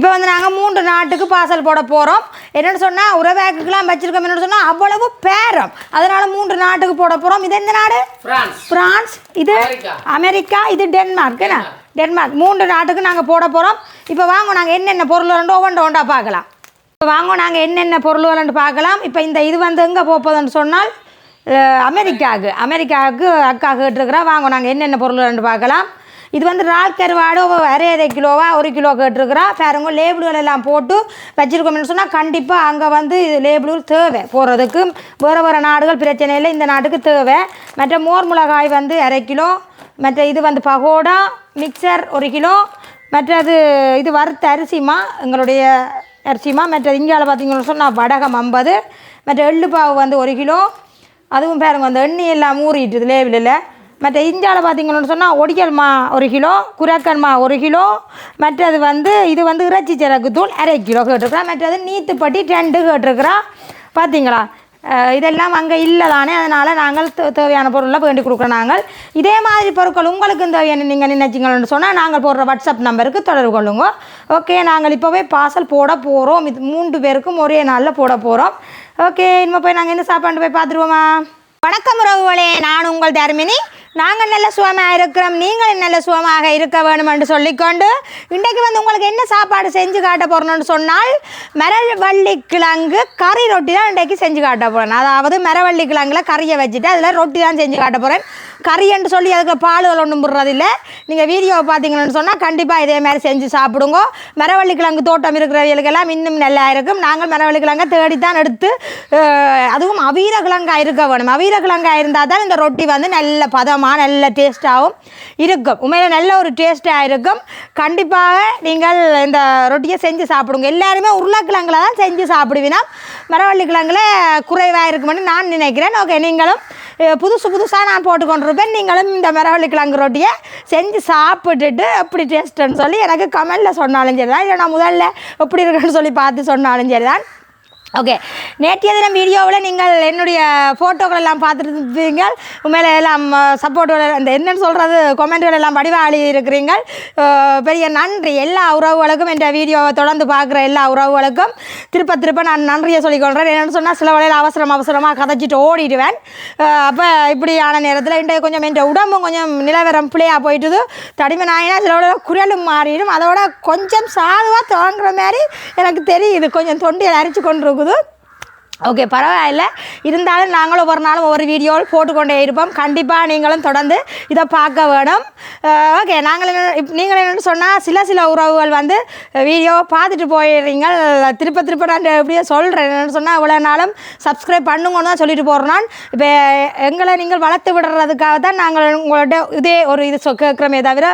இப்போ வந்து நாங்கள் மூன்று நாட்டுக்கு பார்சல் போட போகிறோம் என்னென்னு சொன்னால் உறவேக்குக்கெல்லாம் வச்சிருக்கோம். என்னென்னு சொன்னால் அவ்வளவு பேரம். அதனால் மூன்று நாட்டுக்கு போட போகிறோம் இது எந்த நாடு? பிரான்ஸ். பிரான்ஸ். இது அமெரிக்கா. இது டென்மார்க். என்ன? டென்மார்க். மூன்று நாட்டுக்கு நாங்கள் போட போகிறோம் இப்போ வாங்க நாங்கள் என்னென்ன பொருள் ரெண்டு ஒவ்வொன்று ஒன்றா பார்க்கலாம். இப்போ வாங்க நாங்கள் என்னென்ன பொருள் பார்க்கலாம். இப்போ இந்த இது வந்து எங்கே போகுதுன்னு சொன்னால் அமெரிக்காவுக்கு. அமெரிக்காவுக்கு அக்கா கேட்டிருக்கிறா. வாங்க நாங்கள் என்னென்ன பொருள் ரெண்டு பார்க்கலாம். இது வந்து ரால் கருவாடு அரை அரை கிலோவா ஒரு கிலோ கேட்டிருக்கிறோம். பாருங்க லேபிள்கள் எல்லாம் போட்டு வச்சுருக்கோம்னு சொன்னால் கண்டிப்பாக அங்கே வந்து இது லேபிள்கள் தேவை போகிறதுக்கு வேறு வேறு நாடுகள் பிரச்சனை இல்லை இந்த நாட்டுக்கு தேவை. மற்ற மோர் மிளகாய் வந்து அரை கிலோ மற்ற இது வந்து பகோடா மிக்சர் ஒரு கிலோ மற்றது இது வறுத்த அரிசிமா எங்களுடைய அரிசிமா மற்ற இந்தியாவில் பார்த்தீங்கன்னு சொன்னால் வடகம் ஐம்பது மற்ற எள்ளு பாவு வந்து ஒரு கிலோ அதுவும் பாருங்க அந்த எண்ணெய் எல்லாம் ஊறிட்டுது லேபிளில் மற்ற இந்தியாவில் பார்த்திங்கன்னு சொன்னால் ஒடிக்கல் மா ஒரு கிலோ குரக்கன் மா ஒரு கிலோ மற்றது வந்து இது வந்து இறைச்சி சிறகு தூள் அரை கிலோ கேட்டிருக்கிறா மற்றது நீத்துப்பட்டி ரெண்டு கேட்டிருக்கிறா. பார்த்தீங்களா? இதெல்லாம் அங்கே இல்லை தானே அதனால் நாங்கள் தேவையான பொருளை வேண்டி கொடுக்குறோம் நாங்கள். இதே மாதிரி பொருட்கள் உங்களுக்கு தேவையான நீங்கள் நினைச்சிங்கன்னு சொன்னால் நாங்கள் போடுற வாட்ஸ்அப் நம்பருக்கு தொடர்பு கொள்ளுங்க. ஓகே நாங்கள் இப்போவே பார்சல் போட போகிறோம் இது மூன்று பேருக்கும் ஒரே நாளில் போட போகிறோம் ஓகே இனிமேல் போய் நாங்கள் என்ன சாப்பாடு போய் பார்த்துருவோமா? வணக்கம் உறவுகளே நான் உங்கள் தர்மினி. நாங்கள் நல்ல சுகமாக இருக்கிறோம் நீங்களும் நல்ல சுகமாக இருக்க வேணும் என்று சொல்லிக்கொண்டு இன்றைக்கு வந்து உங்களுக்கு என்ன சாப்பாடு செஞ்சு காட்ட போகிறோம்னு சொன்னால் மரவள்ளி கிழங்கு கறி ரொட்டி தான் இன்றைக்கு செஞ்சு காட்ட போகிறேன் அதாவது மரவள்ளி கிழங்குல கறியை வச்சுட்டு அதில் ரொட்டி தான் செஞ்சு காட்ட போகிறேன் கறி சொல்லி அதுக்கு பால் ஒன்றும் விடுறதில்ல நீங்கள் வீடியோவை பார்த்தீங்கன்னு சொன்னால் கண்டிப்பாக இதே மாதிரி செஞ்சு சாப்பிடுங்க. மரவள்ளி கிழங்கு தோட்டம் இருக்கிறவர்களுக்கெல்லாம் இன்னும் நல்லா இருக்கும். நாங்கள் மரவள்ளி கிழங்கை தேடித்தான் எடுத்து அதுவும் அவீர கிழங்காக இருக்க வேணும். அவீர கிழங்காக இருந்தால் தான் இந்த ரொட்டி வந்து நல்ல பதமாக நல்ல டேஸ்ட்டாகவும் இருக்கும். உண்மையில் நல்ல ஒரு டேஸ்ட்டாக இருக்கும். கண்டிப்பாக நீங்கள் இந்த ரொட்டியை செஞ்சு சாப்பிடுங்க. எல்லாருமே உருளைக்கிழங்குல தான் செஞ்சு சாப்பிடுவீனா மரவள்ளி கிழங்குல குறைவாக இருக்குமென்னு நான் நினைக்கிறேன். ஓகே நீங்களும் புதுசு புதுசாக நான் போட்டுக்கொண்டிருப்பேன் கொண்டிருப்பேன் நீங்களும் இந்த மரவள்ளி கிழங்கு ரொட்டியை செஞ்சு சாப்பிட்டுட்டு எப்படி டேஸ்ட்டுன்னு சொல்லி எனக்கு கமெண்டில் சொன்னாலும் சரி தான் இல்லை நான் முதல்ல எப்படி இருக்குன்னு சொல்லி பார்த்து சொன்னாலும் சரி தான் ஓகே நேற்றைய தினம் வீடியோவில் நீங்கள் என்னுடைய ஃபோட்டோக்கள் எல்லாம் பார்த்துருப்பீங்க. உண்மையில எல்லாம் சப்போர்ட் அந்த என்னென்னு சொல்கிறது கொமெண்ட்கள் எல்லாம் வடிவாளி இருக்கிறீங்க பெரிய நன்றி. எல்லா உறவுகளுக்கும் என்ற வீடியோவை தொடர்ந்து பார்க்குற எல்லா உறவுகளுக்கும் திருப்ப திருப்ப நான் நன்றியை சொல்லிக்கொள்கிறேன். என்னென்னு சொன்னால் சில வேளையில் அவசரம் அவசரமாக கதைச்சிட்டு ஓடிடுவேன். அப்போ இப்படியான நேரத்தில் இன்றைய கொஞ்சம் என்ற உடம்பும் கொஞ்சம் நிலவரம் பிள்ளையாக போயிட்டுது. தடிமை நாயினா சில வேளையில் குரலும் மாறிடும். அதோட கொஞ்சம் சாதுவாக தோன்ற மாதிரி எனக்கு தெரியுது. கொஞ்சம் தொண்டையில் அரிச்சு கொண்டு இருக்குது da ஓகே பரவாயில்ல. இருந்தாலும் நாங்களும் ஒரு நாளும் ஒவ்வொரு வீடியோவில் போட்டுக்கொண்டே இருப்போம். கண்டிப்பாக நீங்களும் தொடர்ந்து இதை பார்க்க வேணும். ஓகே நாங்கள் என்ன இப் நீங்கள் என்னென்னு சொன்னால் சில சில உறவுகள் வந்து வீடியோ பார்த்துட்டு போயிடுறீங்க திருப்ப திருப்ப நான் எப்படியோ சொல்கிறேன் என்னென்னு சொன்னால் இவ்வளோ நாளும் சப்ஸ்கிரைப் பண்ணுங்கன்னு தான் சொல்லிட்டு போகிறோம் நான் இப்போ எங்களை நீங்கள் வளர்த்து விடுறதுக்காக தான் நாங்கள் உங்கள்கிட்ட இதே ஒரு இது சொ கேட்குறமே தவிர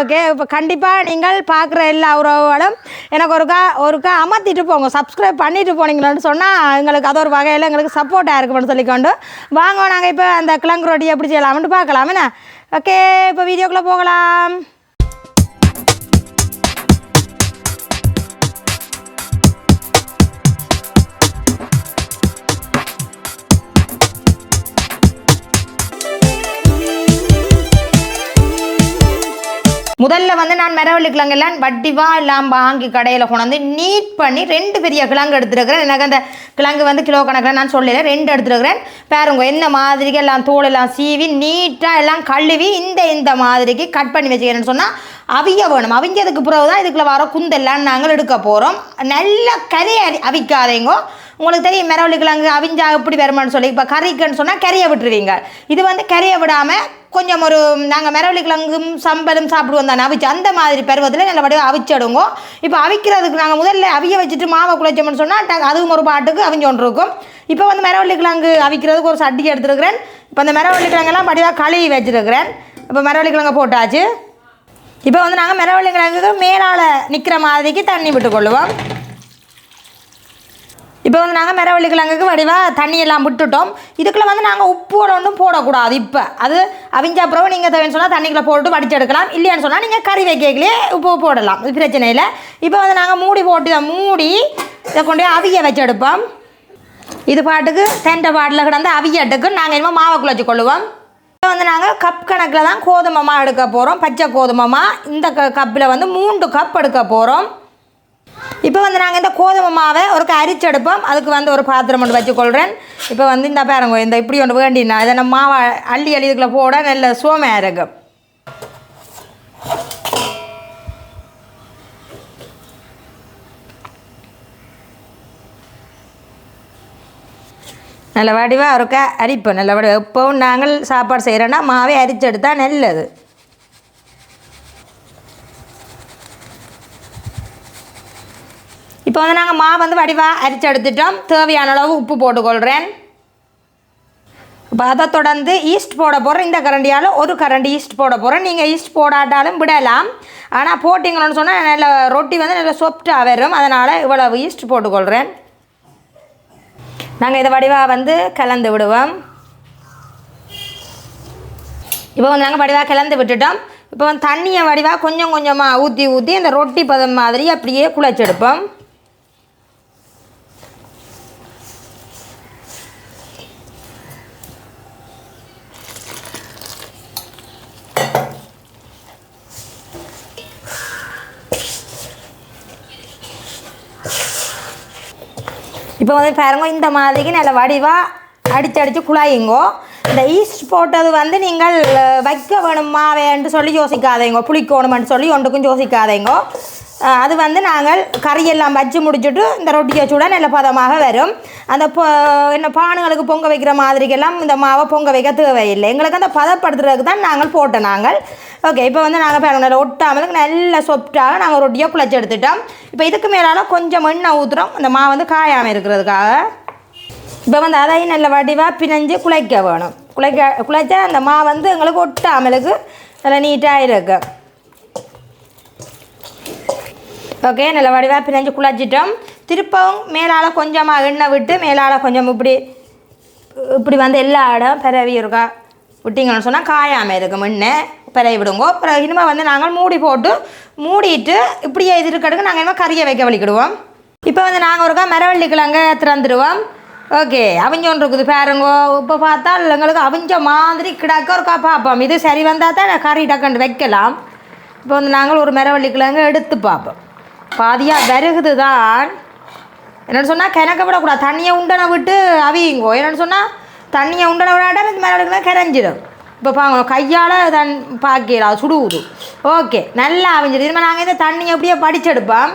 ஓகே இப்போ கண்டிப்பாக நீங்கள் பார்க்குற எல்லா உறவுகளும் எனக்கு ஒருக்கா ஒருக்கா அமர்த்திட்டு போங்க. சப்ஸ்கிரைப் பண்ணிட்டு போனீங்களான்னு சொன்னால் எங்களுக்கு அது ஒரு வகையில் எங்களுக்கு சப்போர்ட்டாக இருக்கும்னு சொல்லிக்கொண்டு வாங்க நாங்கள் இப்போ அந்த கிழங்கு ரொட்டி எப்படி செய்யலாம்னு பார்க்கலாம். என்ன? ஓகே இப்போ வீடியோக்குள்ளே போகலாம். முதல்ல வந்து நான் மரவள்ளி கிழங்கெல்லாம் வட்டிவா எல்லாம் வாங்கி கடையில் கொண்டாந்து நீட் பண்ணி ரெண்டு பெரிய கிழங்கு எடுத்துருக்கிறேன் எனக்கு அந்த கிழங்கு வந்து கிலோ கணக்கில் நான் சொல்லலை ரெண்டு எடுத்துருக்கிறேன். பாருங்க என்ன மாதிரிக்கு எல்லாம் தோல் எல்லாம் சீவி நீட்டாக எல்லாம் கழுவி இந்த இந்த மாதிரிக்கு கட் பண்ணி வச்சுக்கிறேன்னு சொன்னால் அவிய வேணும். அவிஞ்சதுக்கு பிறகு தான் இதுக்குள்ளே வர குந்தெல்லாம் நாங்கள் எடுக்க போகிறோம் நல்லா கரையை அவிக்காதேங்கோ. உங்களுக்கு தெரியும் மரவள்ளி கிழங்கு அவிஞ்சா எப்படி வருமானு சொல்லி. இப்போ கறிக்குன்னு சொன்னால் கறியை விட்டுருவீங்க. இது வந்து கறியை விடாமல் கொஞ்சம் ஒரு நாங்கள் மரவள்ளி கிழங்கும் சம்பலும் சாப்பிடுவோம் தானே அவிச்சு. அந்த மாதிரி பருவத்தில் நல்லபடியாக அவிச்சிடுங்க இப்போ அவிக்கிறதுக்கு நாங்கள் முதல்ல அவிய வச்சுட்டு மாவை குழைச்சோம்னு சொன்னால் அதுவும் ஒரு பாட்டுக்கு அவிஞ்சோன்று இருக்கும். இப்போ வந்து மரவள்ளி கிழங்கு அவிக்கிறதுக்கு ஒரு சட்டி எடுத்துருக்கிறேன். இப்போ அந்த மரவள்ளி கிழங்கெல்லாம் படிவாக கழுவி வச்சுருக்கிறேன். இப்போ மரவள்ளி கிழங்கு போட்டாச்சு. இப்போ வந்து நாங்கள் மரவள்ளி கிழங்குக்கு மேலால் நிற்கிற மாதிரிக்கு தண்ணி விட்டுக்கொள்ளுவோம். இப்போ வந்து நாங்கள் மரவள்ளி கிழங்குக்கு வடிவாக தண்ணியெல்லாம் விட்டுட்டோம். இதுக்குள்ளே வந்து நாங்கள் உப்போட ஒன்றும் போடக்கூடாது இப்போ. அது அவிஞ்ச அப்புறம் நீங்கள் தேவைன்னு சொன்னால் தண்ணிக்குள்ளே போட்டு வடிச்செடுக்கலாம் இல்லையான்னு சொன்னால் நீங்கள் கறி வைக்கலையே உப்பு போடலாம். இது பிரச்சனை இல்லை. இப்போ வந்து நாங்கள் மூடி போட்டு இதை மூடி இதை கொண்டு போய் அவிய வச்சு எடுப்போம். இது பாட்டுக்கு தெண்டை பாட்டில் கிடந்து அவியட்டுக்கு நாங்கள் இனிமேல் மாவை குழச்சி கொள்ளுவோம். இப்போ வந்து நாங்கள் கப் கணக்கில் தான் கோதுமமாக எடுக்க போகிறோம் பச்சை கோதுமமாக இந்த க கப்பில் வந்து மூன்று கப் எடுக்க போகிறோம் இப்போ வந்து நாங்கள் இந்த கோதுமை மாவை ஒரு அரிச்செடுப்போம். அதுக்கு வந்து ஒரு பாத்திரம் ஒன்று வச்சுக்கொள்கிறேன் இப்போ வந்து இந்த பாருங்க இந்த இப்படி ஒன்று வேண்டினா இதை நம்ம மாவை அள்ளி அள்ளி போட நல்ல சோமையாக இருக்கும் நல்ல வடிவாக இருக்க அரிப்போம். நல்ல வடிவாக எப்போவும் நாங்கள் சாப்பாடு செய்கிறோன்னா மாவை அரிச்செடுத்தால் நல்லது. இப்போ வந்து நாங்கள் மா வந்து வடிவாக அரிச்சு எடுத்துட்டோம். தேவையான அளவு உப்பு போட்டுக்கொள்கிறேன் இப்போ அதை தொடர்ந்து ஈஸ்ட் போட போகிறேன் இந்த கரண்டியால் ஒரு கரண்டி ஈஸ்ட் போட போகிறேன் நீங்கள் ஈஸ்ட் போடாட்டாலும் விடலாம். ஆனால் போட்டிங்கன்னு சொன்னால் நல்ல ரொட்டி வந்து நல்ல சொப்டாக வரும். அதனால் இவ்வளவு ஈஸ்ட் போட்டுக்கொள்கிறேன் நாங்கள் இதை வடிவாக வந்து கலந்து விடுவோம். இப்போ வந்து நாங்கள் வடிவாக கலந்து விட்டுட்டோம். இப்போ வந்து தண்ணியை வடிவாக கொஞ்சம் கொஞ்சமாக ஊற்றி ஊற்றி இந்த ரொட்டி பதம் மாதிரி அப்படியே குழைச்செடுப்போம் இப்போ வந்து பாருங்க இந்த மாதிரி நல்ல வடிவாக அடித்து அடித்து குழாயுங்கோ. இந்த ஈஸ்ட் போட்டது வந்து நீங்கள் வைக்க வேணுமா வேண்டு சொல்லி யோசிக்காதீங்க புளிக்கணுமான்னு சொல்லி ஒன்றுக்கும் யோசிக்காதேங்கோ. அது வந்து நாங்கள் கறியெல்லாம் வச்சு முடிச்சுட்டு இந்த ரொட்டியை சுட நல்ல பதமாக வரும். அந்த பொ என்ன பானுங்களுக்கு பொங்க வைக்கிற மாதிரிக்கெல்லாம் இந்த மாவை பொங்க வைக்க தேவையில்லை. எங்களுக்கு அந்த பதப்படுத்துறதுக்கு தான் நாங்கள் போட்டோம் நாங்கள். ஓகே இப்போ வந்து நாங்கள் பாருங்க ஒட்டாமல் நல்ல சொப்டாக நாங்கள் ரொட்டியை குழச்சி எடுத்துட்டோம். இப்போ இதுக்கு மேலால் கொஞ்சம் எண்ணெய் ஊற்றுறோம் இந்த மாவு வந்து காயாமல் இருக்கிறதுக்காக. இப்போ வந்து அதையும் நல்ல வடிவாக பிணைஞ்சு குழைக்க வேணும். குழைக்க குழைச்சா அந்த மா வந்து எங்களுக்கு ஒட்டாமலுக்கு நல்லா நீட்டாக இருக்குது ஓகே நல்ல வடிவாக பிணைஞ்சு குழச்சிட்டோம். திருப்பவும் மேலால் கொஞ்சமாக எண்ணெய் விட்டு மேலால் கொஞ்சம் இப்படி இப்படி வந்து எல்லா இடம் பிறவி இருக்கா? விட்டிங்கன்னு சொன்னால் காயாமல் இருக்கும் முன்னே பிறவி விடுங்க. அப்புறம் இனிமேல் வந்து நாங்கள் மூடி போட்டு மூடிட்டு இப்படியே இது இருக்கிறதுக்கு நாங்கள் இனிமேல் கறியை வைக்க வலிக்கிடுவோம். இப்போ வந்து நாங்கள் ஒருக்கா மரவள்ளி கிழங்க திறந்துடுவோம். ஓகே அவிஞ்சோன் இருக்குது பாருங்கோ. இப்போ பார்த்தா எங்களுக்கு அவிஞ்ச மாதிரி கிடக்க ஒருக்கா பார்ப்போம் இது சரி வந்தால் தான் கறி டக்குன்னு வைக்கலாம். இப்போ வந்து நாங்கள் ஒரு மரவள்ளி கிழங்கு எடுத்து பார்ப்போம் பாதியாக விறகுது தான் என்னென்னு சொன்னால் கிணக்க விடக்கூடாது. தண்ணியை உண்டனை விட்டு அவியுங்கோ. என்னென்னு சொன்னால் தண்ணியை உண்டனை விடாட்டா இந்த மாதிரி கரைஞ்சிடும் இப்போ பாங்க கையால் தன் பாக்கலாம் சுடுவுது ஓகே நல்லா அவிஞ்சிடும் இனிமேல் நாங்கள் இந்த தண்ணியை அப்படியே படிச்செடுப்போம்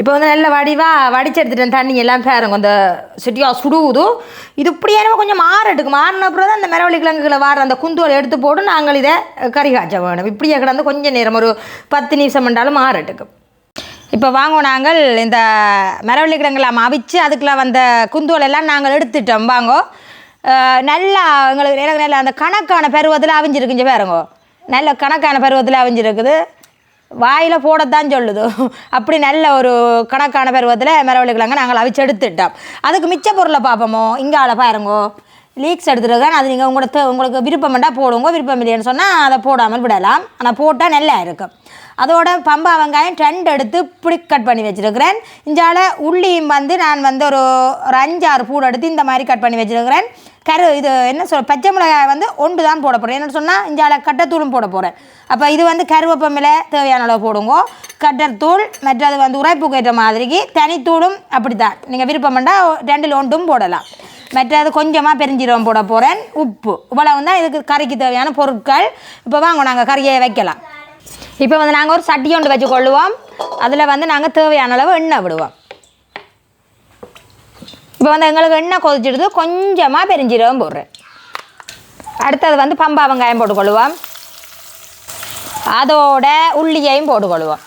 இப்போ வந்து நல்ல வடிவாக வடிச்செடுத்துட்டேன் தண்ணி எல்லாம் பேருங்க. அந்த சிட்டியா சுடுவுது இது இப்படியே நம்ம கொஞ்சம் மாறட்டுக்கு மாறின அப்புறம் தான் அந்த மரவள்ளி கிழங்குகளை வார அந்த குந்தோலை எடுத்து போட்டு நாங்கள் இதை கறி காய்ச்ச வேணும். இப்படியே கிடந்து கொஞ்சம் நேரம் ஒரு பத்து நிமிஷம் பண்ணாலும் மாறட்டுக்கு. இப்போ வாங்குவோம் நாங்கள் இந்த மரவள்ளி கிழங்கெல்லாம் அவிச்சு அதுக்குள்ள வந்த குந்தோல் எல்லாம் நாங்கள் எடுத்துட்டோம் வாங்கோ. நல்லா எங்களுக்கு எனக்கு நல்லா அந்த கணக்கான பருவத்தில் அவிஞ்சிருக்குஞ்சு பாருங்கோ. நல்ல கணக்கான பருவத்தில் அவிஞ்சிருக்குது. வாயில் போடத்தான் சொல்லுது. அப்படி நல்ல ஒரு கணக்கான பருவத்தில் மரவள்ளி கிழங்கு நாங்கள் அவிச்சு எடுத்துட்டோம். அதுக்கு மிச்ச பொருளை பார்ப்போமோ? இங்கே இங்கால பாருங்கோ. லீக்ஸ் எடுத்துருக்கேன். அது நீங்கள் உங்களோட உங்களுக்கு விருப்பம்ண்டா போடுங்க. விருப்பம் இல்லைன்னு சொன்னால் அதை போடாமல் விடலாம். ஆனால் போட்டால் நல்லா இருக்கும். அதோட பம்பா வெங்காயம் ரெண்டு எடுத்து இப்படி கட் பண்ணி வச்சுருக்கிறேன். இஞ்சால உள்ளியும் வந்து நான் வந்து ஒரு ஒரு அஞ்சாறு பூடு எடுத்து இந்த மாதிரி கட் பண்ணி வச்சுருக்கிறேன். கரு இது என்ன சொல் பச்சை மிளகாய் வந்து ஒன்று தான் போட போகிறேன் என்னென்னு சொன்னால் இஞ்சால கட்டத்தூளும் போட போகிறேன் அப்போ இது வந்து கருவேப்பமில தேவையான அளவு போடுங்க. கட்டத்தூள் மற்றது வந்து உரைப்புக்கு ஏற்ற மாதிரிக்கு தனித்தூளும் அப்படி தான் நீங்கள் விருப்பம் பண்ணால் ரெண்டில் ஒன்றும் போடலாம். மற்றது கொஞ்சமாக பெருஞ்சீரகம் போட போகிறேன் உப்பு. இவ்வளவு தான் இதுக்கு கறிக்கு தேவையான பொருட்கள். இப்போ வாங்க நாங்கள் கறியை வைக்கலாம். இப்போ வந்து நாங்கள் ஒரு சட்டி ஒன்று வச்சு கொள்ளுவோம். அதில் வந்து நாங்கள் தேவையான அளவு எண்ணெய் விடுவோம். இப்போ வந்து எங்களுக்கு எண்ணெய் கொதிச்சிடுது கொஞ்சமாக பெருஞ்சீரகம் போடுறேன். அடுத்தது வந்து பம்பா வெங்காயம் போட்டுக்கொள்ளுவோம் அதோட உள்ளியையும் போட்டுக்கொள்வோம்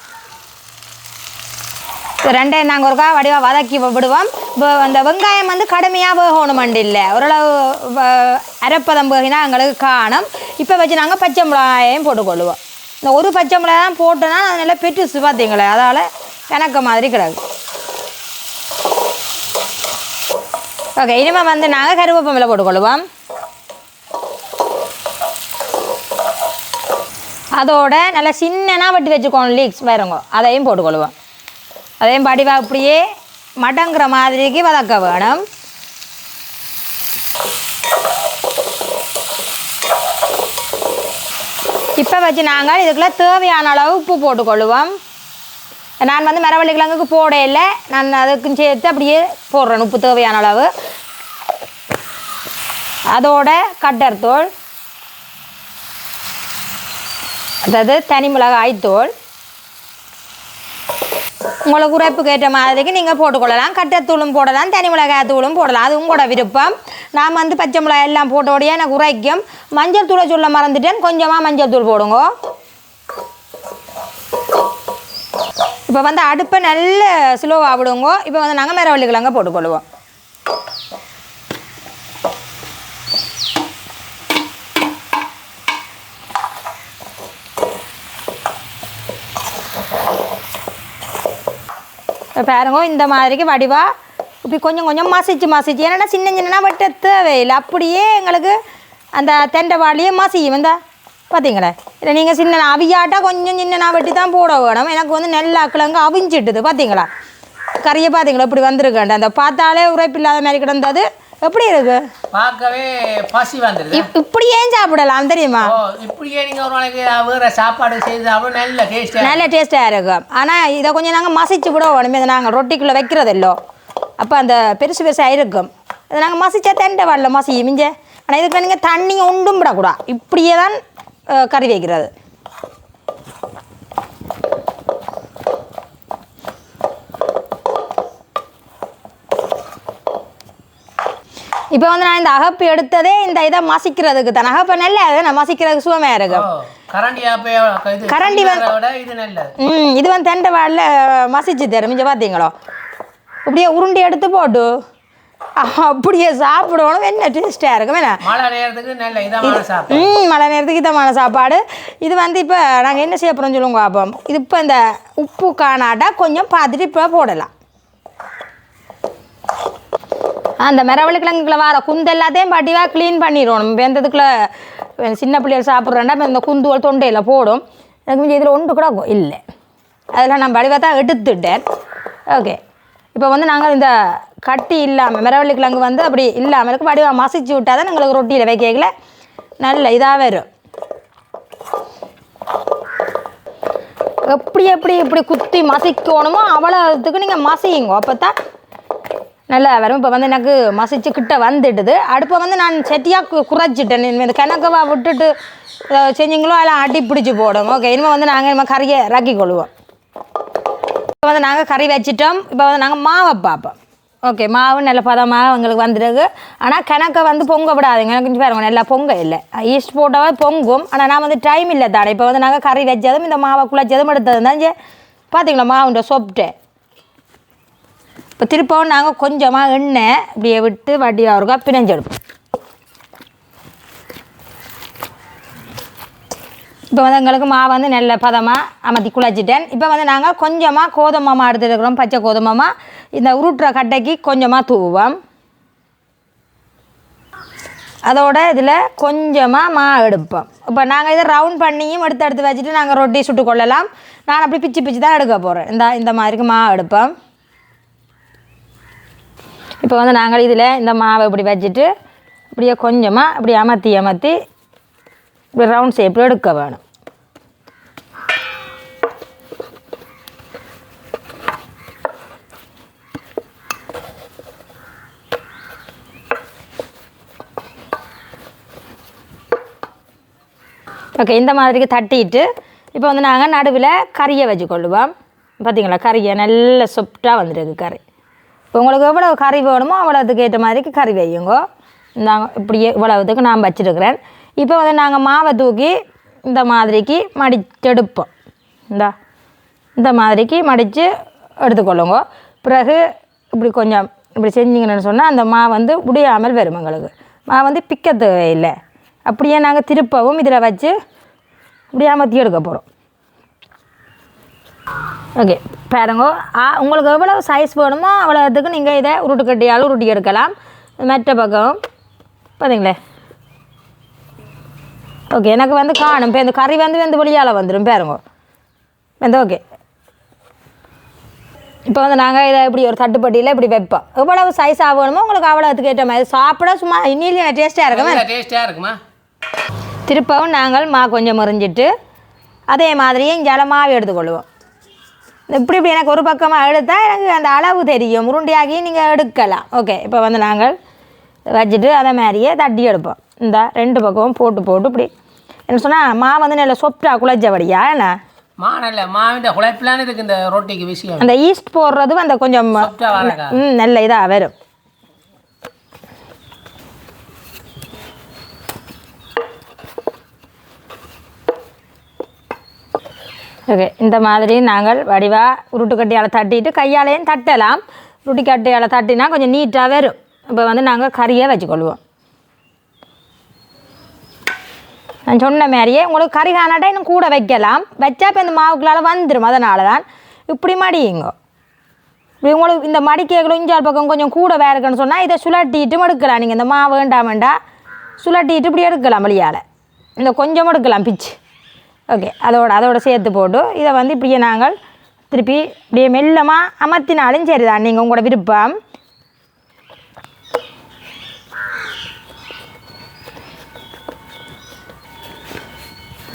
ரெண்டே நாங்கள் ஒருக்கா வடிவாக வதக்கி விடுவோம். இப்போ அந்த வெங்காயம் வந்து கடுமையாக வேகணுமெண்டு இல்லை. ஓரளவு வ- அரைப்பதம் வேகினா எங்களுக்கு காணும். இப்போ வச்சு நாங்கள் பச்சை மிளகாயும் போட்டுக்கொள்ளுவோம் இந்த ஒரு பச்சை மிளகாய் தான் போட்டோன்னா அது நல்லா பெற்று சுபாத்தீங்களே அதால் எனக்கு மாதிரி கிடக்கு. ஓகே இனிமேல் வந்து நாங்கள் கருவேப்பமில்லை போட்டுக்கொள்ளுவோம் அதோட நல்லா சின்னனா வெட்டி வச்சுக்கோணும் லீக்ஸ் வேறுங்க அதையும் போட்டுக்கொள்ளுவோம் அதையும் படிவா அப்படியே மடங்குற மாதிரிக்கு வதக்க வேணும் இப்போ வச்சு நாங்கள் இதுக்குள்ளே தேவையான அளவு உப்பு போட்டுக்கொள்ளுவோம் நான் வந்து மரவள்ளி கிழங்குக்கு போட இல்லை நான் அதுக்கும் சேர்த்து அப்படியே போடுறேன் உப்பு தேவையான அளவு அதோட கட்டர் தோல் அதாவது தனி மிளகாய் தோல். உங்களுக்கு உரைப்புக்கு ஏற்ற மாதிரிக்கு நீங்கள் போட்டுக்கொள்ளலாம். கட்டத்தூளும் போடலாம் தனி மிளகாய் தூளும் போடலாம். அது உங்களோட விருப்பம். நான் வந்து பச்சை மிளகாய் எல்லாம் போட்டோடைய எனக்கு உரைக்கும். மஞ்சள் தூளை சொல்ல மறந்துட்டேன். கொஞ்சமாக மஞ்சள் தூள் போடுங்க. இப்போ வந்து அடுப்பை நல்ல ஸ்லோவாக விடுங்க. இப்போ வந்து நாங்கள் மரவள்ளி கிழங்க போட்டுக்கொள்வோம். பாருங்க இந்த மாதிரிக்கு வடிவா இப்படி கொஞ்சம் கொஞ்சம் மசிச்சு மசிச்சு. ஏன்னா சின்ன சின்னனா வெட்ட தேவையில்லை. அப்படியே எங்களுக்கு அந்த தெண்டவாளியே மசியும். இந்த பார்த்தீங்களே இல்லை நீங்கள் சின்ன அவியாட்டா கொஞ்சம் சின்னனா வெட்டி தான் போட வேணும். எனக்கு வந்து நெல்லா கிழங்கு அவிஞ்சிட்டுது பார்த்தீங்களா கறியை பார்த்தீங்களா இப்படி வந்திருக்கேன் அந்த பார்த்தாலே உரைப்பில்லாத மாதிரி கிடந்தது. எப்படி இருக்கு? பார்க்கவே பசி வந்துடுது இப் இப்படி ஏன் சாப்பிடலாம் தெரியுமா? இப்படியே நீங்கள் ஒரு நாளைக்கு வேறு சாப்பாடு செய்து சாப்பிட நல்ல டேஸ்ட்டாக நல்ல டேஸ்ட்டாக இருக்கும் ஆனால் இதை கொஞ்சம் நாங்கள் மசிச்சு விட வேணும் இதை நாங்கள் ரொட்டிக்குள்ளே வைக்கிறது இல்லோ. அப்போ அந்த பெருசு பெருசாக இருக்கும். இதை நாங்கள் மசிச்சா தெண்டை வரல மசி மிஞ்ச. ஆனால் இதுக்கு நீங்கள் தண்ணி உண்டும் விடக்கூடாது இப்படியே தான் கறி வைக்கிறது. இப்போ வந்து நான் இந்த அகப்பு எடுத்ததே இந்த இதை மசிக்கிறதுக்கு தான். அகப்பை நல்ல அதை நான் மசிக்கிறதுக்கு சுகமாக ஓ இருக்கும் கரண்டி வந்து- ம் இது வந்து தெண்டை வாழில் மசிச்சு தரும். இங்கே பார்த்தீங்களோ அப்படியே உருண்டை எடுத்து போட்டு அப்படியே சாப்பிடணும். என்ன டேஸ்ட்டாக இருக்கும் என்ன? மழை நேரத்துக்கு நல்ல இதமான சாப்பாடு. ம் மழை நேரத்துக்கு இதமான சாப்பாடு. இது வந்து இப்போ நாங்கள் என்ன செய்ய போகிறோம்னு சொல்லுவோங்க அப்போ இது இப்போ இந்த உப்பு காணாட்டா கொஞ்சம் பார்த்துட்டு இப்போ போடலாம். அந்த மரவள்ளி கிழங்குக்குள்ள வர குந்து எல்லாத்தையும் பட்டிவாக க்ளீன் பண்ணிடணும். வெந்ததுக்குள்ளே சின்ன பிள்ளைகள் சாப்பிட்றேன்னா இந்த குந்துவல் தொண்டையில் போடும். எனக்கு கொஞ்சம் இதில் ஒன்று கூட இல்லை. அதெல்லாம் நான் வடிவாக தான் எடுத்துட்டேன். ஓகே. இப்போ வந்து நாங்கள் இந்த கட்டி இல்லாமல் மரவள்ளி கிழங்கு வந்து அப்படி இல்லாமல் இருக்கு வடிவாக மசிச்சு விட்டால் தான் எங்களுக்கு ரொட்டியில் வைக்கல நல்ல இதாக வரும். எப்படி எப்படி இப்படி குத்தி மசிக்கணுமோ அவ்வளோத்துக்கு நீங்கள் மசியுங்க. அப்போ தான் நல்லா வரும். இப்போ வந்து எனக்கு மசிச்சு கிட்ட வந்துடுது. அடுப்பை வந்து நான் செட்டியாக கு குறைச்சிட்டேன். இனிமே இந்த கிணக்கவா விட்டுட்டு செஞ்சீங்களோ அதெல்லாம் அடி பிடிச்சி போடும். ஓகே இனிமேல் வந்து நாங்கள் இனிமேல் கறியை இறக்கி கொள்வோம். இப்போ வந்து நாங்கள் கறி வச்சிட்டோம். இப்போ வந்து நாங்கள் மாவை பார்ப்போம். ஓகே மாவு நல்ல பதமாக எங்களுக்கு வந்துடுது. ஆனால் கணக்கை வந்து பொங்க விடாதுங்க. எனக்கு கொஞ்சம் பாருங்க நல்லா பொங்க இல்லை. ஈஸ்ட் போட்டவா பொங்கும். ஆனால் நான் வந்து டைம் இல்லை தானே. இப்போ வந்து நாங்கள் கறி வச்சதும் இந்த மாவை குழச்சதும் எடுத்தது தான் பார்த்தீங்களா மாவுன்ற சொப்பிட்டேன் இப்போ திருப்பவும் நாங்கள் கொஞ்சமாக எண்ணெய் இப்படியே விட்டு வட்டியாக இருக்கா பிணைஞ்செடுப்போம். இப்போ வந்து எங்களுக்கு மாவு வந்து நல்ல பதமாக அமர்த்தி குழச்சிட்டேன். இப்போ வந்து நாங்கள் கொஞ்சமாக கோதுமை மாவு எடுத்துருக்கிறோம் பச்சை கோதுமை இந்த உருட்டுற கட்டைக்கு கொஞ்சமாக தூவோம். அதோட இதில் கொஞ்சமாக மா எடுப்போம். இப்போ நாங்கள் இதை ரவுண்ட் பண்ணியும் எடுத்து எடுத்து வச்சுட்டு நாங்கள் ரொட்டி சுட்டு கொள்ளலாம். நான் அப்படி பிச்சு பிச்சு தான் எடுக்க போகிறேன் இந்த இந்த மாதிரிக்கு மா எடுப்போம். இப்போ வந்து நாங்கள் இதில் இந்த மாவை இப்படி வச்சுட்டு இப்படியே கொஞ்சமாக இப்படி அமர்த்தி அமர்த்தி இப்படி ரவுண்ட் ஷேப்பில் எடுக்க வேணும். ஓகே இந்த மாதிரிக்கு தட்டிட்டு இப்போ வந்து நாங்கள் நடுவில் கறியை வச்சு கொள்ளுவோம். பார்த்தீங்களா கறியை நல்ல சொப்டாக வந்துருக்கு கறி. இப்போ உங்களுக்கு எவ்வளோ கறி வேணுமோ அவ்வளோத்துக்கு ஏற்ற மாதிரிக்கு கறி வையுங்க. நாங்கள் இப்படியே இவ்வளவுத்துக்கு நான் வச்சுருக்கிறேன். இப்போ வந்து நாங்கள் மாவை தூக்கி இந்த மாதிரிக்கு மடிச்செடுப்போம். இந்த இந்த மாதிரிக்கு மடித்து எடுத்துக்கொள்ளுங்க. பிறகு இப்படி கொஞ்சம் இப்படி செஞ்சிங்கன்னு சொன்னால் அந்த மா வந்து உடையாமல் வரும் எங்களுக்கு. மா வந்து பிக்க இல்லை அப்படியே நாங்கள் திருப்பவும் இதில் வச்சு இப்படி அமர்த்தி எடுக்க போகிறோம் ஓகே பாருங்க. ஆ உங்களுக்கு எவ்வளோ சைஸ் வேணுமோ அவ்வளோத்துக்கு நீங்கள் இதை உருட்டு கட்டியால் உருட்டி எடுக்கலாம். மற்ற பக்கம். பார்த்தீங்களே ஓகே எனக்கு வந்து காணும். இப்போ இந்த கறி வந்து வெந்து வெளியால் வந்துடும் பாருங்க. வெந்த ஓகே இப்போ வந்து நாங்கள் இதை இப்படி ஒரு தட்டுப்பட்டியில் இப்படி வைப்போம். எவ்வளவு சைஸ் ஆகணுமோ உங்களுக்கு அவ்வளோத்துக்கு ஏற்ற மாதிரி. சாப்பிட சும்மா இன்னிலேயே டேஸ்ட்டாக இருக்கும்? டேஸ்ட்டாக இருக்குமா? திருப்பவும் நாங்கள் மா கொஞ்சம் முறிஞ்சிட்டு அதே மாதிரியே இங்கே மாவு எடுத்துக்கொள்வோம். இப்படி இப்படி எனக்கு ஒரு பக்கமாக எடுத்தால் எனக்கு அந்த அளவு தெரியும். உருண்டையாகி நீங்கள் எடுக்கலாம். ஓகே இப்போ வந்து நாங்கள் வச்சுட்டு அதை மாதிரியே தட்டி எடுப்போம். இந்த ரெண்டு பக்கமும் போட்டு போட்டு இப்படி. என்ன சொன்னால் மா வந்து நல்ல சொப்டா குழைச்சபடியா என்ன? மா நல்ல குழைப்பிலான இருக்கு இந்த ரொட்டிக்கு விஷயம். அந்த ஈஸ்ட் போடுறதும் அந்த கொஞ்சம் ம் நல்ல இதாக வரும். ஓகே இந்த மாதிரி நாங்கள் வடிவாக உருட்டுக்கட்டியால் தட்டிட்டு கையாலையும் தட்டலாம். உருட்டுக்கட்டியால் தட்டினா கொஞ்சம் நீட்டாக வரும். இப்போ வந்து நாங்கள் கறியை வச்சுக்கொள்வோம். நான் சொன்ன மாதிரியே உங்களுக்கு கறி காணாட்டா இன்னும் கூட வைக்கலாம். வச்சா இப்போ இந்த மாவுக்குள்ளால் வந்துடும் அதனால தான் இப்படி மடியுங்க. இப்படி உங்களுக்கு இந்த மடிக்கைகளும் இஞ்சால் பக்கம் கொஞ்சம் கூட வேறு இருக்குன்னு சொன்னால் இதை சுழட்டிட்டும் எடுக்கலாம். நீங்கள் இந்த மாவு வேண்டாம் வேண்டாம். சுழட்டிட்டு இப்படி எடுக்கலாம் வழியால் இந்த கொஞ்சம் எடுக்கலாம் பிச்சு. ஓகே அதோட அதோட சேர்த்து போட்டு இதை வந்து இப்படியே நாங்கள் திருப்பி இப்படியே மெல்லமாக அமர்த்தினாலும் சரி தான் நீங்கள் உங்களோட விருப்பம்.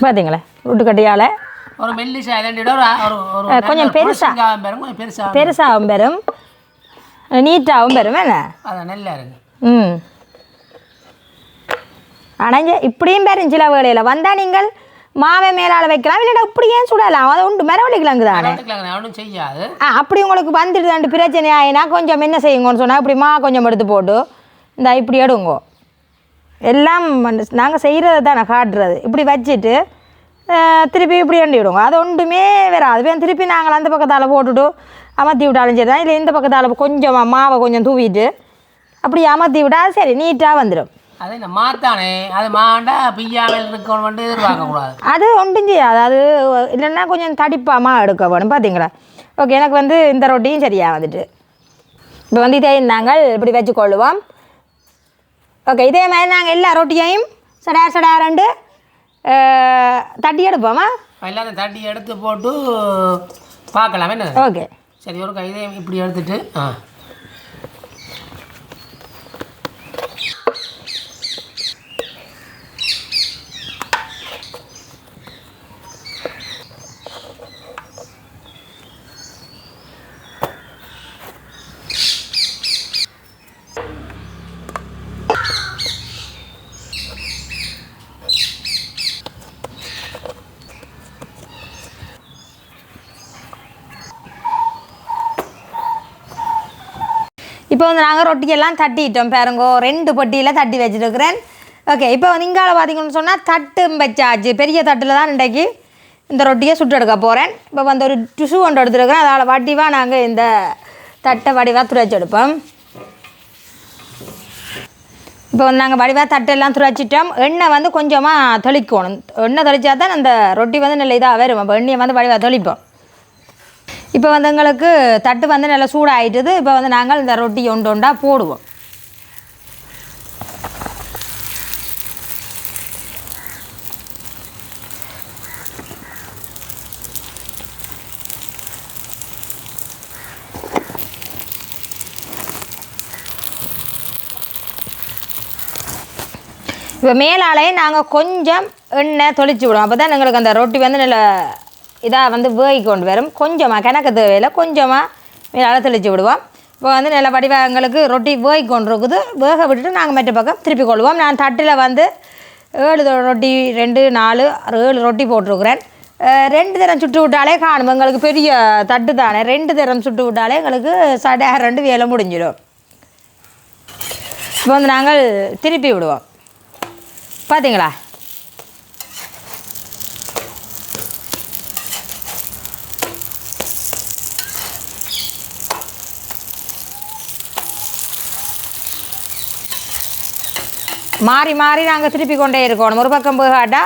பார்த்தீங்களா ரொட்டுக்கட்டையால் ஒரு மெல்லிசா கொஞ்சம் நல்ல பெருசா. பொடிசுங்காவும் பெரும் கொஞ்சம் பெருசா பெருசாகவும் பெறும். நீட்டாகவும் பெறும் என்ன? நல்லா இருக்கு. ம். ஆனால் இப்படியும் பெறும் சில வேலையில் வந்தால் நீங்கள் மாவை மேலால் வைக்கலாம். இல்லைடா இப்படியே சுடலாம்? அதை உண்டு. மரவள்ளிக்கிழங்கு தானே? செய்யாது. ஆ அப்படி உங்களுக்கு வந்துடுதாண்டு பிரச்சனை ஆயினா கொஞ்சம் என்ன செய்யுங்கன்னு சொன்னால் இப்படி மா கொஞ்சம் எடுத்து போட்டு இந்த இப்படி எடுங்கோ. எல்லாம் நாங்கள் செய்கிறது தானே காட்டுறது. இப்படி வச்சுட்டு திருப்பி இப்படி எண்டி விடுங்க. அது ஒன்றுமே வராது. வேணும் திருப்பி நாங்கள் அந்த பக்கத்தால் போட்டுட்டு அமர்த்தி விட்டாலும் சரி தான் இல்லை இந்த பக்கத்தால் கொஞ்சம் மாவை கொஞ்சம் தூவிட்டு அப்படி அமர்த்தி விட்டால் சரி நீட்டாக வந்துடும். அது இந்த மாத்தானே? அது மாண்டா பிய்யாமல் இருக்கணும் வந்து எதிர்பார்க்கக்கூடாது அது ஒன்றும் செய்யாது. அது இல்லைன்னா கொஞ்சம் தடிப்பாமா எடுக்க வேணும் பார்த்தீங்களா ஓகே எனக்கு வந்து இந்த ரொட்டியும் சரியாக வந்துட்டு. இப்போ வந்து இதே நாங்கள் இப்படி வச்சுக்கொள்ளுவோம். ஓகே இதே மாதிரி நாங்கள் எல்லா ரொட்டியையும் சடார் சடாரண்டு தட்டி எடுப்போமா? எல்லாத்தையும் தட்டி எடுத்து போட்டு பார்க்கலாம் என்ன ஓகே. சரி ஒரு கைதையும் இப்படி எடுத்துட்டு ஆ. இப்போ வந்து நாங்கள் ரொட்டியெல்லாம் தட்டிட்டோம் பாருங்கோ. ரெண்டு பொட்டியில் தட்டி வச்சுருக்கிறேன். ஓகே இப்போ வந்து இங்கால பார்த்தீங்கன்னு சொன்னால் தட்டும் வச்சாச்சு. பெரிய தட்டில் தான் இன்றைக்கு இந்த ரொட்டியை சுட்டு எடுக்க போகிறேன் இப்போ வந்து ஒரு டிஷ்யூ ஒன்று எடுத்துருக்கிறேன். அதால் வடிவாக நாங்கள் இந்த தட்டை வடிவாக துடைச்சி எடுப்போம். இப்போ வந்து நாங்கள் வடிவாக தட்டெல்லாம் துடைச்சிட்டோம். எண்ணெய் வந்து கொஞ்சமாக தெளிக்கணும். எண்ணெய் தெளித்தா தான் அந்த ரொட்டி வந்து நல்ல இதாக வரும் அப்போ எண்ணெயை வந்து வடிவாக தெளிப்போம். இப்போ வந்து எங்களுக்கு தட்டு வந்து நல்லா சூடாயிட்டுது. இப்போ வந்து நாங்கள் இந்த ரொட்டி ஒன்று ஒன்றா போடுவோம். இப்போ மேலாலே நாங்கள் கொஞ்சம் எண்ணெய் தொளிச்சு விடுவோம். அப்போ தான் எங்களுக்கு அந்த ரொட்டி வந்து நல்லா இதாக வந்து வேகி கொண்டு வரும். கொஞ்சமாக கிணக்கு தேவையில் கொஞ்சமாக மேலால் தெளித்து விடுவோம். இப்போ வந்து நல்ல வடிவங்களுக்கு ரொட்டி வேகி கொண்டு இருக்குது வேக விட்டுட்டு நாங்கள் மற்ற பக்கம் திருப்பி கொள்வோம். நான் தட்டில் வந்து ஏழு ரொட்டி ரெண்டு நாலு ஏழு ரொட்டி போட்டிருக்கிறேன். ரெண்டு தரம் சுட்டு விட்டாலே காணும். எங்களுக்கு பெரிய தட்டு தானே. ரெண்டு தரம் சுட்டு விட்டாலே எங்களுக்கு சடை ரெண்டு வேலை முடிஞ்சிடும். இப்போ வந்து நாங்கள் திருப்பி விடுவோம். பார்த்தீங்களா? மாறி மாறி நாங்கள் திருப்பி கொண்டே இருக்கணும். ஒரு பக்கம் போகாட்டா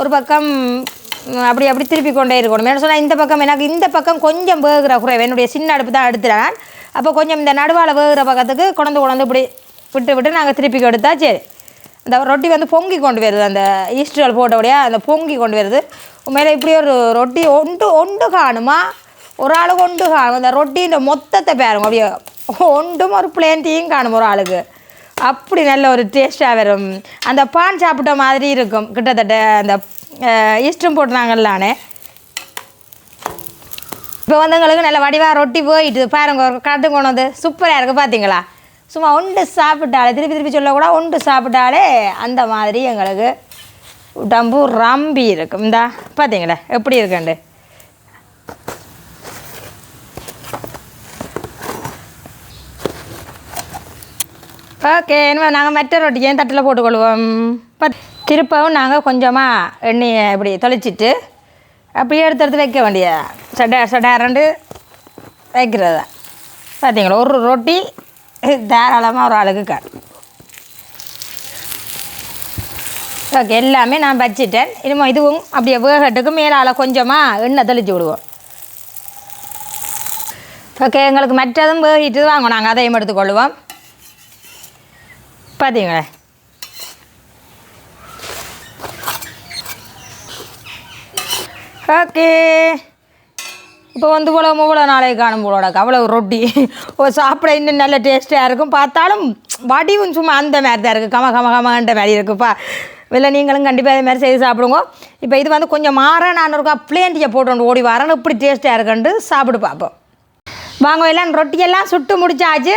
ஒரு பக்கம் அப்படி அப்படி திருப்பி கொண்டே இருக்கணும். என்ன சொன்னால் இந்த பக்கம் எனக்கு இந்த பக்கம் கொஞ்சம் வேகிற குறைவு. என்னுடைய சின்ன அடுப்பு தான் எடுத்துறேன் அப்போ கொஞ்சம் இந்த நடுவால் வேகிற பக்கத்துக்கு கொண்டு கொண்டு இப்படி விட்டு விட்டு நாங்கள் திருப்பி கொடுத்தா சரி. அந்த ரொட்டி வந்து பொங்கி கொண்டு வருது. அந்த ஈஸ்டர் போட்டபடியா அந்த பொங்கி கொண்டு வருது. உண்மையில் இப்படி ஒரு ரொட்டி ஒன்று ஒன்று காணுமா? ஒரு ஆளுக்கு ஒன்று காணும். அந்த ரொட்டின்ற மொத்தத்தை பேருங்க. அப்படியே ஒன்றும் ஒரு பிளேன்ட்டியும் காணும் ஒரு ஆளுக்கு. அப்படி நல்ல ஒரு டேஸ்ட்டாக வரும். அந்த பான் சாப்பிட்ட மாதிரி இருக்கும். கிட்டத்தட்ட அந்த ஈஸ்டும் போட்டுனாங்கல்லானே இப்போ வந்து எங்களுக்கு நல்ல வடிவாக ரொட்டி போயிட்டு பாருங்க ஒரு கட்டு கொண்டு வந்து சூப்பராக இருக்குது பார்த்தீங்களா சும்மா ஒன்று சாப்பிட்டாலே திருப்பி திருப்பி சொல்லக்கூட ஒன்று சாப்பிட்டாலே அந்த மாதிரி எங்களுக்கு உடம்பு ரம்பி இருக்கும். இந்தா பார்த்தீங்களா எப்படி இருக்குண்டு? ஓகே இனிமேல் நாங்கள் மற்ற ரொட்டியும் தட்டில் போட்டுக்கொள்வோம்? இப்போ திருப்பவும் நாங்கள் கொஞ்சமாக எண்ணெயை இப்படி தொளிச்சிட்டு அப்படியே எடுத்து எடுத்து வைக்க வேண்டிய சட சடாரண்டு வைக்கிறது? பார்த்தீங்களா ஒரு ரொட்டி தாராளமாக ஒரு ஆளுக்கு க. ஓகே எல்லாமே நான் வச்சிட்டேன். இனிமேல் இதுவும் அப்படியே வேகட்டுக்கு மேலால் கொஞ்சமாக எண்ணெய் தெளித்து விடுவோம். ஓகே எங்களுக்கு மற்றதும் வேகிட்டு வாங்க. நாங்கள் அதையும் எடுத்துக்கொள்வோம். பார்த்தீங்களே ஓகே இப்போ வந்து இவ்வளோ இவ்வளோ நாளைக்கு காணும் போலோடக்கா அவ்வளோ ரொட்டி ஓ சாப்பிட இன்னும் நல்ல டேஸ்ட்டாக இருக்கும் பார்த்தாலும் வடிவும் சும்மா அந்த மாதிரி தான் இருக்குது கம கம கமன்ற மாதிரி இருக்குப்பா இல்லை நீங்களும் கண்டிப்பாக இதே மாதிரி செய்து சாப்பிடுங்க இப்போ இது வந்து கொஞ்சம் மாற நான் இருக்கா பிளேண்டியை போட்டு ஓடி வரேன்னு இப்படி டேஸ்ட்டாக இருக்குன்ட்டு சாப்பிட்டு பார்ப்போம் வாங்க எல்லாம் ரொட்டியெல்லாம் சுட்டு முடிச்சாச்சு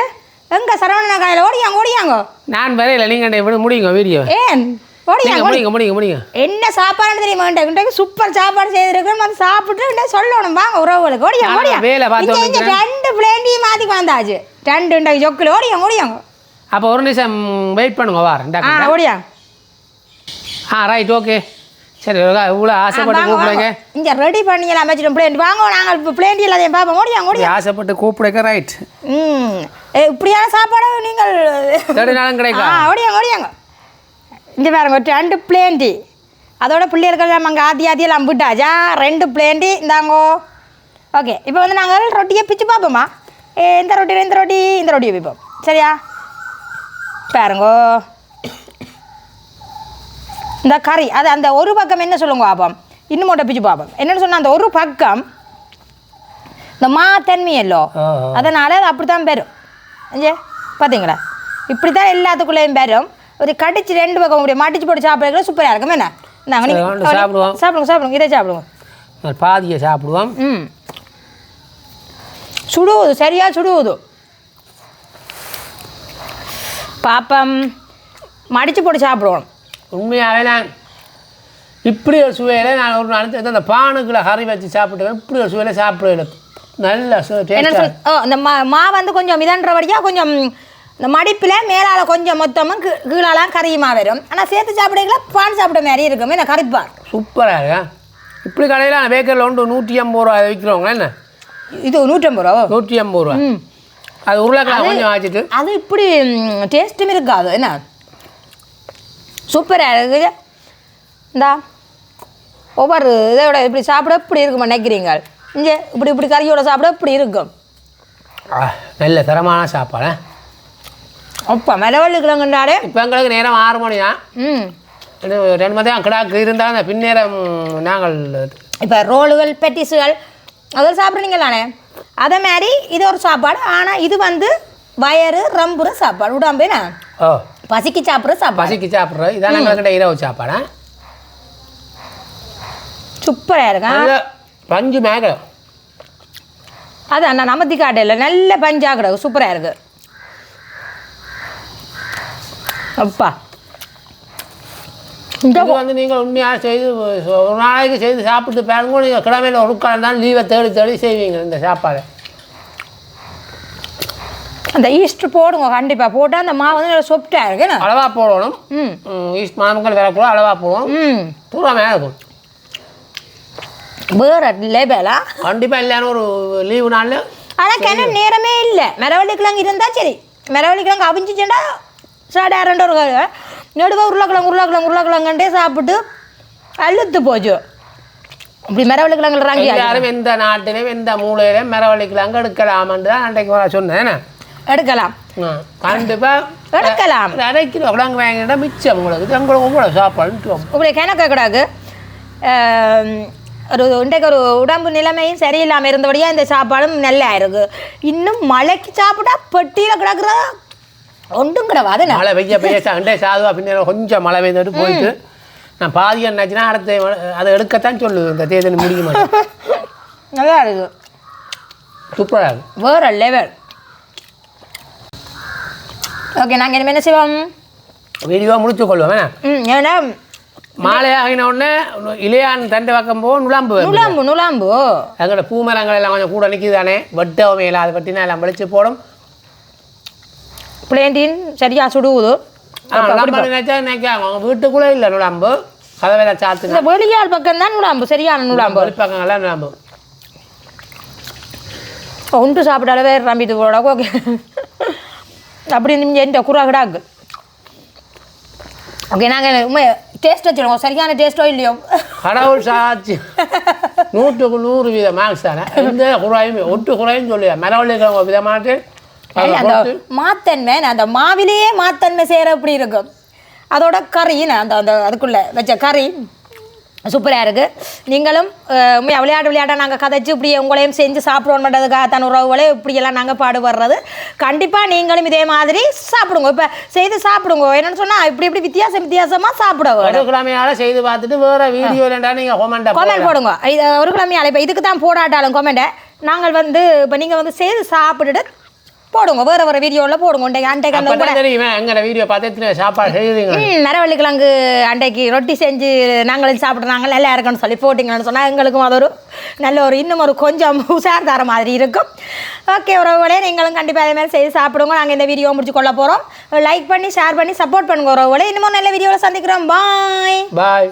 எங்கே சரவண காயில் ஓடியாங்க ஓடியாங்க. நான் வரையில நீங்கள் இப்படி முடியுங்க வீடியோ? ஏன்? ஓடியாங்க முடியுங்க முடியுங்க முடியுங்க. என்ன சாப்பாடுன்னு தெரியுமா இன்றைக்கு சூப்பர் சாப்பாடு செய்திருக்குன்னு வந்து சாப்பிட்டு என்ன சொல்லணும்? வாங்க உறவுகளுக்கு. ஓடியா நான் ஓடியா வேலை பார்த்து ரெண்டு பிளேண்டையும் மாற்றி வந்தாச்சு. ரெண்டு இன்றைக்கு ஜொக்கில் ஓடியாங்க ஓடியாங்க. அப்போ ஒரு நிமிஷம் வெயிட் பண்ணுங்க ஆ டாக்டர் ஓடியா ஆ ரைட் ஓகே சரி இவ்வளோ ஆசைப்பட்டு கூப்பிடுங்க. இங்கே ரெடி பண்ணிக்கலாம் அமைச்சிடும் பிளேண்ட் வாங்க நாங்கள் பிளேண்டி எல்லாத்தையும் பார்ப்போம். ஓடியாங்க ஓடியா ஆசைப்பட்டு கூப்பிடுங்க ரைட் ம். இப்படியான சாப்பாடு நீங்கள் தேடி நாளும் ஆ கிடைக்கும் ஓடியாங்க ஓடியாங்க. இங்கே பாருங்க ரெண்டு பிளேண்டி. அதோட பிள்ளைகள் அங்கே ஆத்தி ஆத்தியெல்லாம் விட்டாச்சா ரெண்டு பிளேண்டி இந்தாங்கோ. ஓகே இப்போ வந்து நாங்கள் ரொட்டியை பிச்சு பார்ப்போமா? ஏ இந்த ரொட்டி இந்த ரொட்டி இந்த ரொட்டியை பிப்போம். சரியா? பாருங்கோ. இந்த கறி அது அந்த ஒரு பக்கம் என்ன சொல்லுங்க பாப்போம்? இன்னும் மட்டும் பிச்சு பார்ப்போம். என்னன்னு சொன்னால் அந்த ஒரு பக்கம் இந்த மா தன்மையல்லோ. அதனால் அது அப்படி தான் பெறும் ஏ பார்த்தீங்களா இப்படி தான் எல்லாத்துக்குள்ளேயும் பெறும் ஒரு கடிச்சு ரெண்டு பக்கம் இப்படி மடிச்சு போட்டு சாப்பிட்றது சூப்பராக இருக்கும். என்ன? நாங்கள் சாப்பிடுவோம். சாப்பிடுங்க சாப்பிடுங்க. இதை சாப்பிடுங்க நான் பாதியை சாப்பிடுவோம். ம். சுடுவது சரியா சுடுவது. பாப்பம் மடிச்சு போட்டு சாப்பிடுவோம். உண்மையாகவே நான் இப்படி ஒரு சுவையில் நான் ஒரு நாள் அந்த பானுக்குள்ள கறி வச்சு சாப்பிட்டு இப்படி ஒரு சுவையில் சாப்பிடல நல்ல இந்த மா வந்து கொஞ்சம் மிதன்றபடியாக கொஞ்சம் இந்த மடிப்பில் மேலால் கொஞ்சம் மொத்தமும் கீழாலாம் கறியுமா வரும். ஆனால் சேர்த்து சாப்பிடல பான் சாப்பிட்ட மாதிரி இருக்கும். என்ன கறிப்பான் சூப்பராக இருக்கா? இப்படி கடையில் நான் பேக்கரியில் ஒன்று நூற்றி ஐம்பது ரூபா விற்கிறவங்க என்ன? இது நூற்றம்பது ரூபா நூற்றி ஐம்பது ரூபா அது உருளைக்கிழங்கு கொஞ்சம் ஆச்சிட்டு. அது இப்படி டேஸ்ட்டும் இருக்காது. என்ன? சூப்பராக இருக்குது. இந்தா ஒவ்வொரு இதோட இப்படி சாப்பிட இப்படி இருக்கும் நினைக்கிறீங்க? இங்கே இப்படி இப்படி கறியோட சாப்பிட இப்படி இருக்கும். நல்ல தரமான சாப்பாடு அப்பா மெலவல்லு கிழங்குண்டாலே இப்போ எங்களுக்கு நேரம் ஆறு மணி தான் ம் ரெண்டு மணி தான் கிடாக்கு இருந்தால் அந்த பின்னேரம் நாங்கள் இப்போ ரோலுகள் பெட்டிஸுகள் அதெல்லாம் சாப்பிட்றீங்களானே அதே மாதிரி இது ஒரு சாப்பாடு ஆனால் இது வந்து வயறு ரம்புற சாப்பாடு உடம்பு என்ன ஓ. பசிக்கு சாப்பிட்ற சாப்பாடு. பசிக்கு சாப்பிட்றோம் இதான் எங்கள்கிட்ட இரவு சாப்பாடா? சூப்பராக இருக்கும் நல்ல பஞ்சு மேக அதான் நான் நமத்தி காட்டையில் நல்ல பஞ்சா கிடக்கு சூப்பராக இருக்கு. அப்பா. இந்த இது வந்து நீங்கள் உண்மையாக செய்து ஒரு நாளைக்கு செய்து சாப்பிட்டு பாருங்க நீங்கள் கிழமையில் ஒரு காலம் தான் லீவை தேடி தேடி செய்வீங்க இந்த சாப்பாடு. அந்த ஈஸ்ட் போடுங்க கண்டிப்பாக போட்டால் அந்த மாவு வந்து நல்லா சொப்டாக இருக்கு அளவாக போடணும். ஈஸ்ட் மாமக்கள் வரக்கூட அளவாக போடுவோம் ம். தூரமாக இருக்கும். வேற லேபலா கண்டிப்பாக இல்லைன்னு ஒரு லீவு நாளில் ஆனால் கிணறு நேரமே இல்லை. மரவள்ளி கிழங்கு இருந்தால் சரி. மரவள்ளி கிழங்கு அவிஞ்சிச்சுன்னா சாடாரண்ட ஒரு நடுவா உருளைக்கிழங்கு உருளைக்கிழங்கு உருளைக்கிழங்குண்டே சாப்பிட்டு அழுத்து போச்சு. இப்படி மரவள்ளி கிழங்கு ராங்கி எல்லாரும் எந்த நாட்டிலையும் எந்த மூலையிலையும் மரவள்ளிக்கிழங்கு எடுக்கலாமன்னு தான் அன்றைக்கு சொன்னேன்? எடுக்கலாம். கண்டிப்பாக எடுக்கலாம். அரை கிலோ கிழங்கு வாங்கிட்டா மிச்சம் உங்களுக்கு. உங்களுக்கு உங்களோட சாப்பாடு இப்படி கிணக்க கூடாது ஒரு இன்றைக்கு ஒரு உடம்பு நிலைமையும் சரியில்லாமல் இருந்தபடியாக இந்த சாப்பாடும் நல்லா இருக்கு. இன்னும் மழைக்கு சாப்பிட்டா பெட்டியில் கிடக்குற ஒன்றும் கிடவாது? மழை பெய்ய பெய்ய சண்டே சாதுவா பின்னர் கொஞ்சம் மழை பெய்துட்டு போயிட்டு நான் பாதி என்னாச்சுன்னா அடுத்த அதை எடுக்கத்தான் சொல்லுது. இந்த தேர்தல் முடிக்க மாட்டேன். நல்லா இருக்கு. சூப்பராக இருக்கு. வேற லெவல் ஓகே நாங்கள் இனிமேல் என்ன செய்வோம்? வீடியோ முடிச்சு கொள்வோம். ஏன்னா மாலை ஆகின உடனே இளையான் தண்டை பக்கம் போ நுழம்பு நுழாம்பு நுழாம்பு. எங்களோட பூமரங்கள் எல்லாம் கொஞ்சம் கூட நிற்கிதானே வெட்டவும் இல்லை அதை பற்றினா எல்லாம் வெளிச்சு போடும். பிளேண்டின் சரியா சுடுவுது நினைக்காங்க வீட்டுக்குள்ளே இல்லை நுழம்பு. கதவையில சாத்துங்க இந்த வெளியால் பக்கம் தான் நுழாம்பு சரியான நுழாம்பு. வெளிப்பக்கங்கள்லாம் நுழம்பு. ஒன்று சாப்பிட்டாலே ரம்பிட்டு போட ஓகே அப்படி எந்த குறா கிடாக்கு. ஓகே நாங்கள் உண்மை டேஸ்ட் வச்சுருவோம் சரியான டேஸ்ட்டோ இல்லையோ? கடவுள் சாட்சி. நூற்றுக்கு நூறு வீத மார்க்ஸ் தானே. எந்த குறையும். ஒட்டு குறையும் சொல்லி மரவள்ளி இருக்கிறவங்க விதமாட்டு அந்த மாத்தன்மை அந்த மாவிலேயே மாத்தன்மை சேர அப்படி இருக்கும்? அதோட கறி நான் அந்த அந்த அதுக்குள்ளே வச்ச கறி சூப்பராக இருக்குது நீங்களும் விளையாட்டு விளையாட்டாக நாங்கள் கதைச்சு இப்படி உங்களையும் செஞ்சு சாப்பிடணும் பண்ணுறதுக்காக தன் உறவுகளே இப்படியெல்லாம் நாங்கள் பாடுபடுறது. கண்டிப்பாக நீங்களும் இதே மாதிரி சாப்பிடுங்க. இப்போ செய்து சாப்பிடுங்க. என்னன்னு சொன்னால் இப்படி இப்படி வித்தியாசம் வித்தியாசமாக சாப்பிட ஒரு கிழமையால செய்து பார்த்துட்டு வேற வீடியோ நீங்கள் கொமெண்ட் கமெண்ட் போடுங்க. இது ஒரு கிழமையால இப்போ இதுக்கு தான் போடாட்டாலும் கமெண்ட்டை நாங்கள் வந்து இப்போ நீங்கள் வந்து செய்து சாப்பிட்டுட்டு போடுங்க வேறு வேறு வீடியோவில் போடுங்க அன்றைக்கு அன்றைக்கு அந்த தெரியுமே? எங்கட வீடியோ பார்த்து சாப்பாடு செய்யுறீங்க ம் மரவள்ளி கிழங்கு அன்றைக்கு ரொட்டி செஞ்சு நாங்களும் சாப்பிட்றாங்க நல்லா இருக்குன்னு சொல்லி போட்டிங்கன்னு சொன்னால் எங்களுக்கும் அது ஒரு நல்ல ஒரு இன்னும் ஒரு கொஞ்சம் உஷார் தர மாதிரி இருக்கும். ஓகே உறவுகளே நீங்களும் கண்டிப்பாக அதே மாதிரி செய்து சாப்பிடுங்க. நாங்கள் இந்த வீடியோ முடிச்சு கொள்ள போகிறோம் லைக் பண்ணி ஷேர் பண்ணி சப்போர்ட் பண்ணுங்க உறவுகளே. இன்னமும் நல்ல வீடியோவில் சந்திக்கிறோம். பாய் பாய்